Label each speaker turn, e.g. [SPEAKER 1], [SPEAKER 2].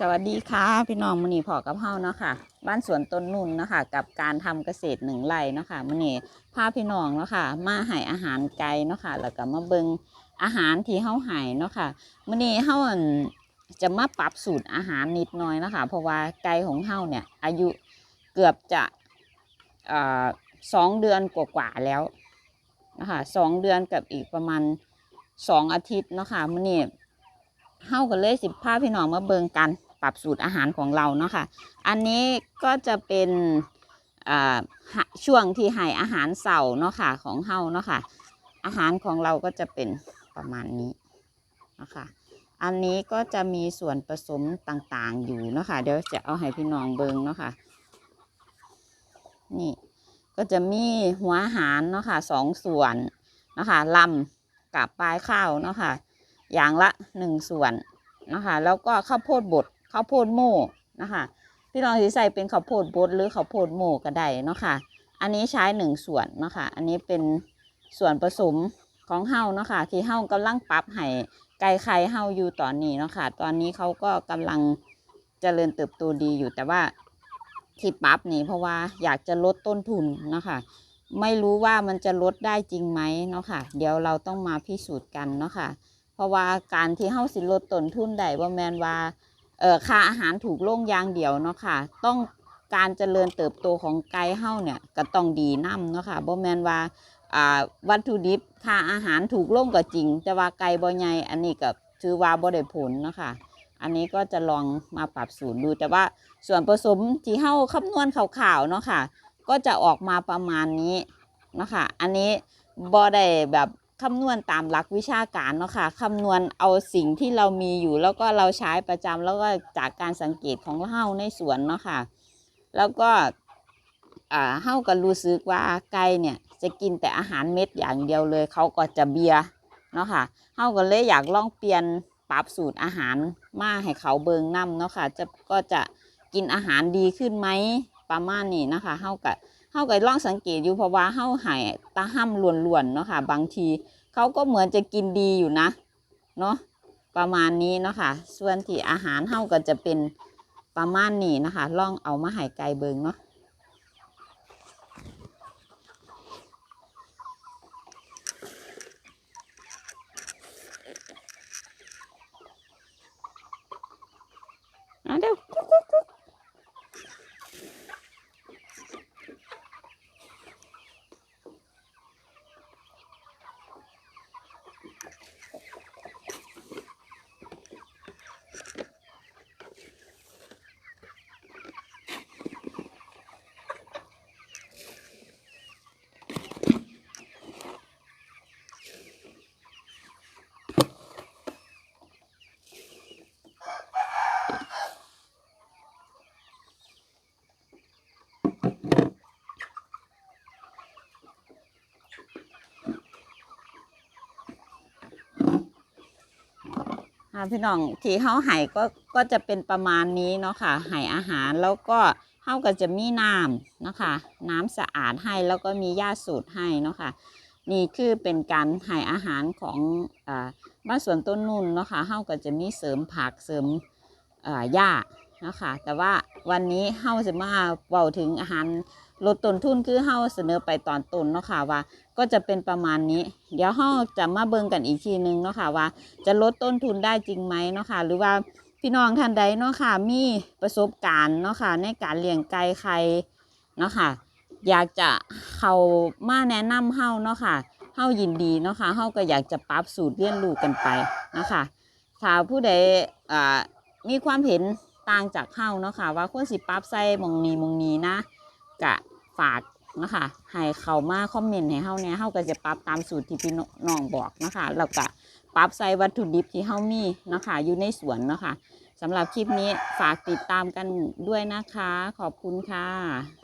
[SPEAKER 1] สวัสดีค่ะพี่น้องมณีพอกับเฮาเนาะค่ะ บ้านสวนต้นนุ่นเนาะคะกับการทำเกษตรหนึ่งไร่เนาะค่ะมณีพาพี่น้องเนาะค่ะมาให้อาหารไก่เนาะค่ะแล้วก็มาเบิงอาหารที่เฮาให้เนาะค่ะมณีเฮาจะมาปรับสูตรอาหารนิดหน่อยเนาะค่ะเพราะว่าไก่ของเฮาเนี่ยอายุเกือบจะสองเดือนกว่าๆแล้วนะคะสองเดือนกับอีกประมาณสองอาทิตย์เนาะค่ะมณี เฮากันเลยสิพาพี่น้องมาเบิงกันปรับสูตรอาหารของเราเนาะค่ะ อันนี้ก็จะเป็นอ่าช่วงที่ให้อาหารเสาร์เนาะค่ะของเฮาเนาะค่ะ อาหารของเราก็จะเป็นประมาณนี้นะคะอันนี้ก็จะมีส่วนผสมต่างๆอยู่เนาะค่ะเดี๋ยวจะเอาให้พี่น้องเบิงเนาะค่ะนี่ก็จะมีหัวอาหารเนาะค่ะสองส่วนเนาะค่ะลำกับปลายข้าวเนาะค่ะ อย่างละหนึ่งส่วนนะคะแล้วก็ข้าวโพดบดข้าวโพดโม่นะคะพี่น้องที่ใส่เป็นข้าวโพดบดหรือข้าวโพดโม่ก็ได้เนาะค่ะอันนี้ใช้หนึ่งส่วนเนาะค่ะอันนี้เป็นส่วนผสมของเฮาเนาะค่ะที่เฮากำลังปรับให้ไก่ไข่เฮาอยู่ตอนนี้เนาะค่ะตอนนี้เขาก็กำลังเจริญเติบโตดีอยู่แต่ว่าที่ปรับนี่เพราะว่าอยากจะลดต้นทุนเนาะค่ะไม่รู้ว่ามันจะลดได้จริงไหมเนาะค่ะเดี๋ยวเราต้องมาพิสูจน์กันเนาะค่ะ เพราะว่าการที่เฮาสิลดต้นทุนได้บ่แมนว่าเอ่อค่าอาหารถูกลงอย่างเดียวเนาะค่ะ ต้องการเจริญเติบโตของไก่เฮาเนี่ยก็ต้องดีนํเนาะค่ะบ่แมนว่าอ่าวัตถุดิบค่าอาหารถูกลงก็จริง แต่ว่าไก่บ่ใหญ่อันนี้ก็ถือว่าบ่ได้ผลเนาะค่ะอันนี้ก็จะลองมาปรับสูตรดู แต่ว่าส่วนผสมที่เฮาคำนวณข่าวๆเนาะค่ะ ก็จะออกมาประมาณนี้เนาะค่ะ อันนี้บ่ได้แบบ คำนวณตามหลักวิชาการเนาะค่ะคำนวณเอาสิ่งที่เรามีอยู่แล้วก็เราใช้ประจำแล้วก็จากการสังเกตของเฮาในสวนเนาะค่ะ แล้วก็อ่าเฮาก็รู้สึกว่าไก่เนี่ยจะกินแต่อาหารเม็ดอย่างเดียวเลย เขาก็จะเบียเนาะค่ะเฮาก็เลยอยากลองเปลี่ยนปรับสูตรอาหารมาให้เขาเบิงน้ำเนาะค่ะจะก็จะกินอาหารดีขึ้นไหมประมาณนี้นะคะเฮาก็ เฮาก็ลองสังเกตอยู่เพราะว่าเฮาหายตาห้ำล้วนๆเนาะค่ะ บางทีเขาก็เหมือนจะกินดีอยู่นะ เนาะประมาณนี้เนาะค่ะ ส่วนที่อาหารเฮาก็จะเป็นประมาณนี้นะคะ ลองเอามาให้ไก่เบิงเนาะเดี๋ยวอ่า พี่น้องที่เฮาไห้ก็ก็จะเป็นประมาณนี้เนาะค่ะไห้อาหารแล้วก็เฮาก็จะมีน้ำเนาะค่ะน้ำสะอาดให้แล้วก็มีหญ้าสูตรให้เนาะค่ะนี่คือเป็นการไห้อาหารของอบ้านสวนต้นนุ่นเนาะค่ะเฮาก็จะมีเสริมผักเสริมอ่าหญ้าเนาะค่ะแต่ว่าวันนี้เฮาจะมาเว้าถึงอาหาร ลดต้นทุนคือเฮาเสนอไปตอนต้นเนาะค่ะว่า ก็จะเป็นประมาณนี้ เดี๋ยวเฮาจะมาเบิ่งกันอีกทีนึงเนาะค่ะว่า จะลดต้นทุนได้จริงไหมเนาะค่ะหรือว่าพี่น้องท่านใดเนาะค่ะมีประสบการณ์เนาะค่ะในการเลี้ยงไก่ไข่เนาะค่ะอยากจะเข้ามาแนะนำเฮาเนาะค่ะเฮายินดีเนาะค่ะเฮาก็อยากจะปรับสูตรเรียนรู้กันไปนะคะถ้าผู้ใดอ่ามีความเห็นต่างจากเฮาเนาะค่ะว่าควรสิปรับใส่มองนี้มองนี้นะ กะฝากนะคะให้เขามาคอมเมนต์ให้เฮาเนี่ยเฮาก็จะปรับตามสูตรที่พี่น้องบอกนะคะแล้วก็ปรับใส่วัตถุดิบที่เฮามีนะคะอยู่ในสวนนะคะสำหรับคลิปนี้ฝากติดตามกันด้วยนะคะ ขอบคุณค่ะ